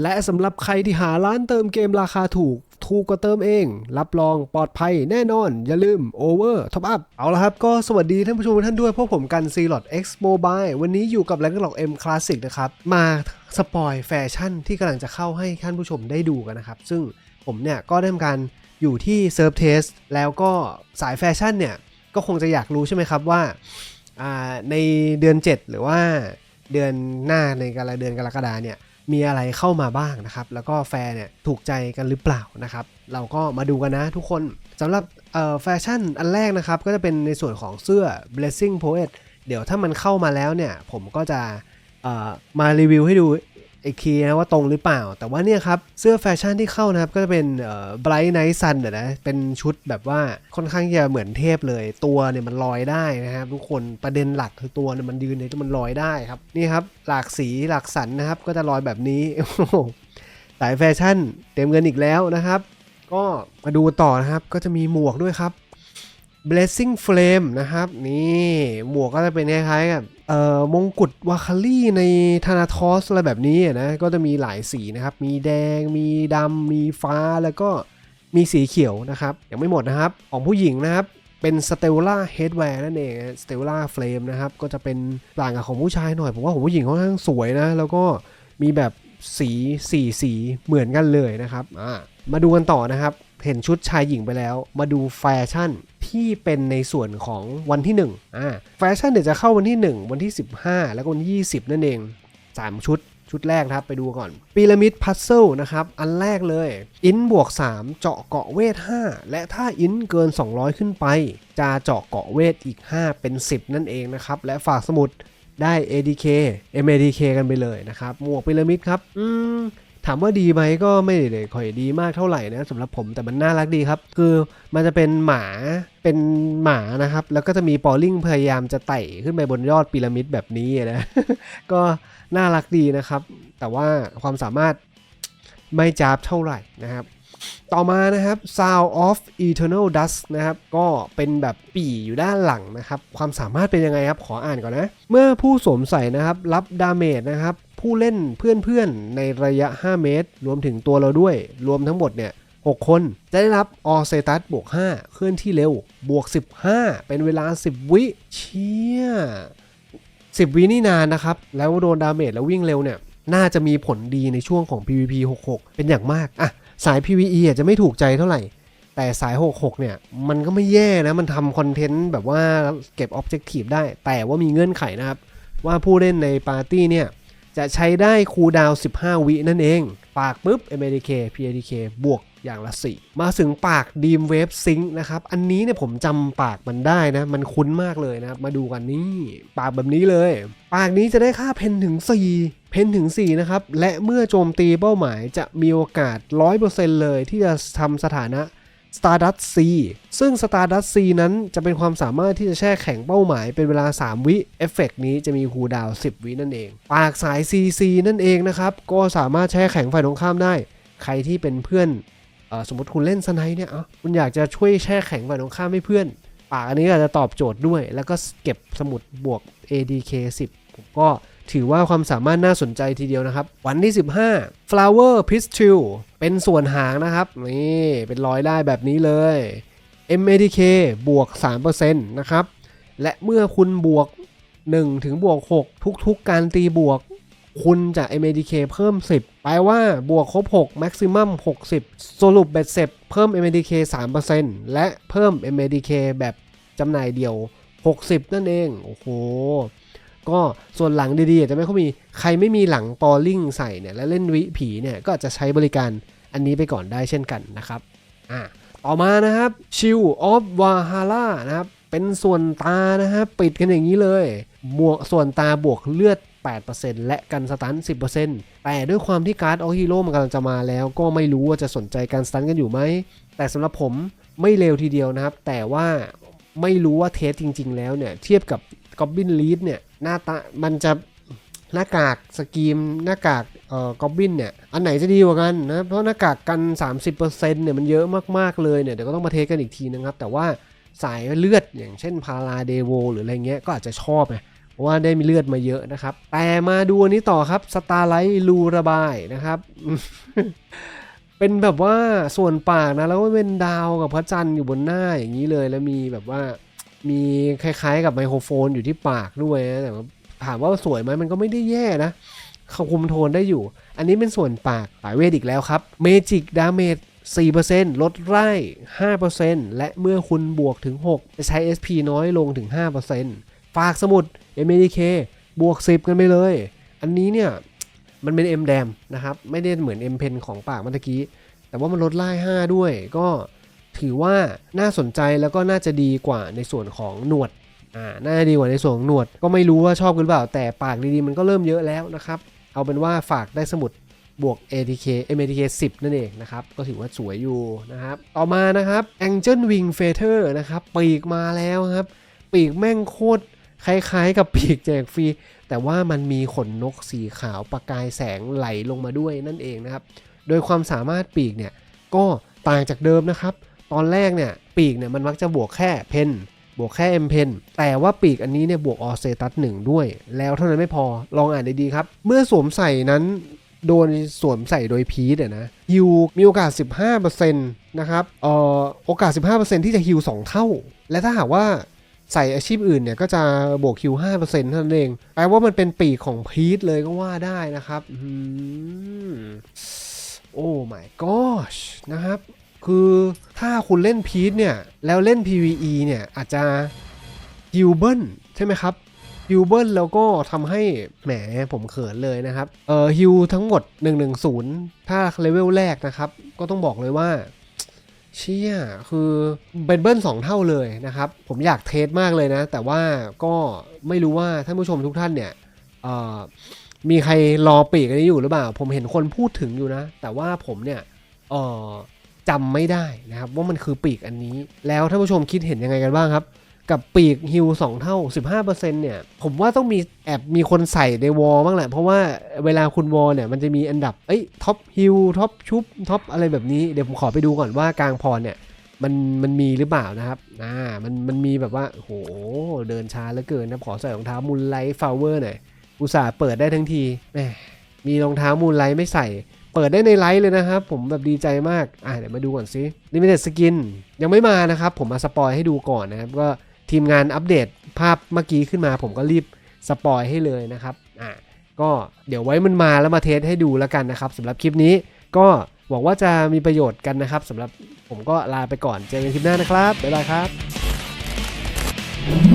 และสำหรับใครที่หาร้านเติมเกมราคาถูก ถูกกว่าเติมเอง รับรองปลอดภัยแน่นอน อย่าลืม Over Top Up เอาละครับก็สวัสดีท่านผู้ชมท่านด้วยพวกผมกัน c l o t X Mobile วันนี้อยู่กับ r a n k l o c M Classic นะครับ มาสปอยแฟชั่นที่กำลังจะเข้าให้ท่านผู้ชมได้ดูกันนะครับ ซึ่งผมเนี่ยก็ได้ทำการอยู่ที่เซิร์ฟเทสแล้วก็สายแฟชั่นเนี่ยก็คงจะอยากรู้ใช่ไหมครับว่าในเดือน 7 หรือว่าเดือนหน้าในกรเดือนกรกฎาเนี่ย มีอะไรเข้ามาบ้างนะครับ แล้วก็แฟร์เนี่ยถูกใจกันหรือเปล่านะครับ เราก็มาดูกันนะทุกคนสำหรับแฟชั่นอันแรกนะครับ ก็จะเป็นในส่วนของเสื้อ blessing poet เดี๋ยวถ้ามันเข้ามาแล้วเนี่ย ผมก็จะมารีวิวให้ดู อีกทีนะว่าตรงหรือเปล่า แต่ว่าเนี่ยครับ เสื้อแฟชั่นที่เข้านะครับ ก็จะเป็นเอ่อ bright night sun นะ เป็นชุดแบบว่าค่อนข้างจะเหมือนเทพเลย ตัวเนี่ยมันลอยได้นะครับทุกคนประเด็นหลักคือตัวเนี่ยมันยืนในที่มันลอยได้ครับ นี่ครับ หลากสีหลากสันนะครับ ก็จะลอยแบบนี้สายแฟชั่นเต็มเงินอีกแล้วนะครับ ก็มาดูต่อนะครับ ก็จะมีหมวกด้วยครับ blessing flame นะครับ นี่หมวกก็จะเป็นคล้ายๆกับเอ่อมงกุฎวาคาลี่ในธนาทอสอะไรแบบนี้นะก็จะมีหลายสีนะครับ มีแดง มีดำมีฟ้าแล้วก็มีสีเขียวนะครับยังไม่หมดนะครับ ของผู้หญิงนะครับ เป็นสเตลล่าเฮดแวร์นั่นเองสเตลล่าเฟลมนะครับ ก็จะเป็นต่างกับของผู้ชายหน่อย ผมว่าของผู้หญิงค่อนข้างสวยนะ แล้วก็มีแบบสีสีสีเหมือนกันเลยนะครับมาดูกันต่อนะครับ เห็นชุดชายหญิงไปแล้ว มาดูแฟชั่นที่เป็นในส่วนของวันที่1อ่าแฟชั่นเดี๋ยวจะเข้าวันที่ 1 วันที่ 15 แล้วก็วันที่20 นั่นเอง 3 ชุดชุดแรกครับไปดูก่อนพีระมิดพัซเซิลนะครับ อันแรกเลย อินบวก 3 เจาะเกาะเวท 5 และถ้าอินเกิน 200 ขึ้นไป จะเจาะเกาะเวทอีก 5 เป็น 10 นั่นเองนะครับ และฝากสมุดได้ ADK MADK กันไปเลยนะครับ หมวกพีระมิดครับ อืม ถามว่าดีไหมก็ไม่ได้ค่อยดีมากเท่าไหร่นะสำหรับผมแต่มันน่ารักดีครับ คือมันจะเป็นหมาเป็นหมานะครับ แล้วก็จะมีปอลลิงพยายามจะไต่ขึ้นไปบนยอดพีระมิดแบบนี้นะก็น่ารักดีนะครับ แต่ว่าความสามารถไม่จ้าบเท่าไหร่นะครับ ต่อมานะครับ Sound of Eternal Dust นะครับ ก็เป็นแบบปี่อยู่ด้านหลังนะครับ ความสามารถเป็นยังไงครับ ขออ่านก่อนนะ เมื่อผู้สวมใส่นะครับ รับดาเมจนะครับ ผู้เล่นเพื่อนๆ ในระยะ 5 เมตร รวมถึงตัวเราด้วย รวมทั้งหมดเนี่ย 6 คน จะได้รับออเซตัสบวก 5 เคลื่อนที่เร็ว บวก 15 เป็นเวลา 10 วิ เชี่ย10 วินี่นานนะครับ แล้วโดนดาเมจแล้ววิ่งเร็วเนี่ย น่าจะมีผลดีในช่วงของ PVP 66 เป็นอย่างมาก อะ สาย PVE อาจจะไม่ถูกใจเท่าไหร่ แต่สาย 66 เนี่ย มันก็ไม่แย่นะ มันทำคอนเทนต์แบบว่าเก็บ Objective ได้ แต่ว่ามีเงื่อนไขนะครับ ว่าผู้เล่นในปาร์ตี้เนี่ย จะใช้ได้คูดาว 15 วินั่นเอง ปากปุ๊บ MADK PADK บวกอย่างละ 4 มาถึงปาก Dream Wave Sync นะครับ อันนี้เนี่ยผมจำปากมันได้นะ มันคุ้นมากเลยนะครับมาดูกันนี่ ปากแบบนี้เลย ปากนี้จะได้ค่าเพนถึง 4 เพนถึง 4 นะครับ และเมื่อโจมตีเป้าหมายจะมีโอกาส 100%เลยที่จะทำสถานะ Stardust C ซึ่ง Stardust C นั้นจะเป็นความสามารถที่จะแช่แข็งเป้าหมายเป็นเวลา 3 วิเอฟเฟกต์นี้จะมีคูดาว 10 วินั่นเอง ปากสาย CC นั่นเองนะครับ ก็สามารถแช่แข็งฝ่ายตรงข้ามได้ ใครที่เป็นเพื่อนอสมมติคุณเล่นสไนเนี่ยอ้าคุณอยากจะช่วยแช่แข็งฝ่ายตรงข้ามให้เพื่อน ปากอันนี้อาจจะตอบโจทย์ด้วย แล้วก็เก็บสมุดบวก ADK 10ผมก็ ถือว่าความสามารถน่าสนใจทีเดียวนะครับ วันที่ 15 flower pistil เป็นส่วนหางนะครับ นี่ เป็นรอยได้แบบนี้เลย MADK บวก 3%นะครับ และเมื่อคุณบวก 1 ถึงบวก 6 ทุก ๆ การตีบวก คุณจะ MADK เพิ่ม 10 แปลว่าบวกครบ 6 maximum 60 สรุปเบ็ดเสร็จเพิ่ม MADK 3%และเพิ่ม MADK แบบจำหน่ายเดียว 60 นั่นเอง โอ้โห ก็ส่วนหลังดีๆอาจจะไม่ค่อยมีใครไม่มีหลังปอลิงใส่เนี่ยแล้วเล่นวิผีเนี่ยก็จจะใช้บริการอันนี้ไปก่อนได้เช่นกันนะครับอะต่อมานะครับ Shield of Valhalla นะครับเป็นส่วนตานะครับปิดกันอย่างนี้เลยบวกส่วนตาบวกเลือด 8%และกันสตัน 10%แต่ด้วยความที่การ์ดออฮีโร่มันกำลังจะมาแล้ว ก็ไม่รู้ว่าจะสนใจการสตันกันอยู่ไหม แต่สำหรับผมไม่เร็วทีเดียวนะครับ แต่ว่าไม่รู้ว่าเทสจริง ๆ แล้วเนี่ย เทียบกับ Goblin Lead เนี่ย หน้าตามันจะหน้ากากสกรีมหน้ากากเอ่อกอบบินเนี่ยอันไหนจะดีกว่ากันนะเพราะหน้ากากกัน 30%เนี่ยมันเยอะมากๆเลยเนี่ยเดี๋ยวก็ต้องมาเทสกันอีกทีนะครับ แต่ว่าสายเลือดอย่างเช่นพาราเดโวหรืออะไรเงี้ยก็อาจจะชอบไงผราะว่าได้มีเลือดมาเยอะนะครับ แต่มาดูอันนี้ต่อครับสตาร์ไลท์รูระบายนะครับ เป็นแบบว่าส่วนปากนะแล้วก็เป็นดาวกับพระจันทร์อยู่บนหน้าอย่างนี้เลยแล้วมีแบบว่า มีคล้ายๆ กับไมโครโฟนอยู่ที่ปากด้วยนะแต่ว่าถามว่าสวยไหมมันก็ไม่ได้แย่นะเขาคุมโทนได้อยู่ อันนี้เป็นส่วนปากสายเวทอีกแล้วครับเมจิกดาเมจ4%ลดไร่5%และเมื่อคุณบวกถึง 6 จะใช้ SP น้อยลงถึง 5%ฝากสมุด MDK บวก 10 กันไปเลย อันนี้เนี่ย มันเป็น M แดมนะครับ ไม่ได้เหมือน M Pen ของปากเมื่อกี้ แต่ว่ามันลดไล่5ด้วย ก็ ถือว่าน่าสนใจแล้วก็น่าจะดีกว่าในส่วนของหนวดอ่าน่าจะดีกว่าในส่วนของหนวด ก็ไม่รู้ว่าชอบกันหรือเปล่า แต่ปากดีๆมันก็เริ่มเยอะแล้วนะครับ เอาเป็นว่าฝากได้สมุดบวก ATK MATK 10 นั่นเองนะครับ ก็ถือว่าสวยอยู่นะครับ ต่อมานะครับ Angel Wing Feather นะครับ ปีกมาแล้วครับ ปีกแม่งโคตรคล้ายๆ กับปีกแจกฟรี แต่ว่ามันมีขนนกสีขาวประกายแสงไหลลงมาด้วยนั่นเองนะครับ โดยความสามารถปีกเนี่ยก็ต่างจากเดิมนะครับ ตอนแรกเนี่ยปีกเนี่ยมันมักจะบวกแค่เพนบวกแค่ M เพนแต่ว่าปีกอันนี้เนี่ยบวกออเซตัสหนึ่งด้วย แล้วเท่านั้นไม่พอลองอ่านดีๆครับ เมื่อสวมใส่นั้นโดนสวมใส่โดยพีทอะนะฮิวมีโอกาส 15%นะครับเอ่อโอกาส 15%ที่จะฮิว2 เท่า และถ้าหากว่าใส่อาชีพอื่นเนี่ยก็จะบวกคิว5%เท่านั้นเองแปลว่ามันเป็นปีกของพีทเลยก็ว่าได้นะครับโอ้ my gosh นะครับ คือถ้าคุณเล่นพีทเนี่ย แล้วเล่น PVE เนี่ยอาจจะฮิวเบิลใช่ไหมครับฮิวเบิลแล้วก็ทำให้แหมผมเขินเลยนะครับ เอ่อฮิวทั้งหมด 110 ถ้าเลเวลแรกนะครับ ก็ต้องบอกเลยว่า เชี่ย คือเป็นเบิ้ลสองเท่าเลยนะครับ ผมอยากเทสมากเลยนะ แต่ว่าก็ไม่รู้ว่าท่านผู้ชมทุกท่านเนี่ยเอ่อมีใครรอปีกอันนี้อยู่หรือเปล่า ผมเห็นคนพูดถึงอยู่นะ แต่ว่าผมเนี่ยเอ่อ จำไม่ได้นะครับว่ามันคือปีกอันนี้ แล้วท่านผู้ชมคิดเห็นยังไงกันบ้างครับ กับปีกฮิว2เท่า 15%เนี่ย ผมว่าต้องมีแอบมีคนใส่ในวอลบ้างแหละ เพราะว่าเวลาคุณวอลเนี่ย มันจะมีอันดับเอ้ยท็อปฮิวท็อปชุบท็อปอะไรแบบนี้เดี๋ยวผมขอไปดูก่อนว่ากลางพรเนี่ยมันมันมีหรือเปล่านะครับ อ่า มันมันมีแบบว่า โห เดินช้าเหลือเกินนะ ขอใส่รองเท้ามูลไลท์ฟลาเวอร์หน่อย อุตส่าห์เปิดได้ทั้งที แหม มีรองเท้ามูลไลท์ไม่ใส่ เปิดได้ในไลท์เลยนะครับ ผมแบบดีใจมาก อ่าเดี๋ยวมาดูก่อนสิลิมิเต็ดสกินยังไม่มานะครับ ผมมาสปอยให้ดูก่อนนะครับ ก็ทีมงานอัปเดตภาพเมื่อกี้ขึ้นมา ผมก็รีบสปอยให้เลยนะครับ อ่าก็เดี๋ยวไว้มันมาแล้วมาเทสให้ดูแล้วกันนะครับสำหรับคลิปนี้ก็หวังว่าจะมีประโยชน์กันนะครับสำหรับผมก็ลาไปก่อนเจอกันคลิปหน้านะครับบ๊ายบายครับ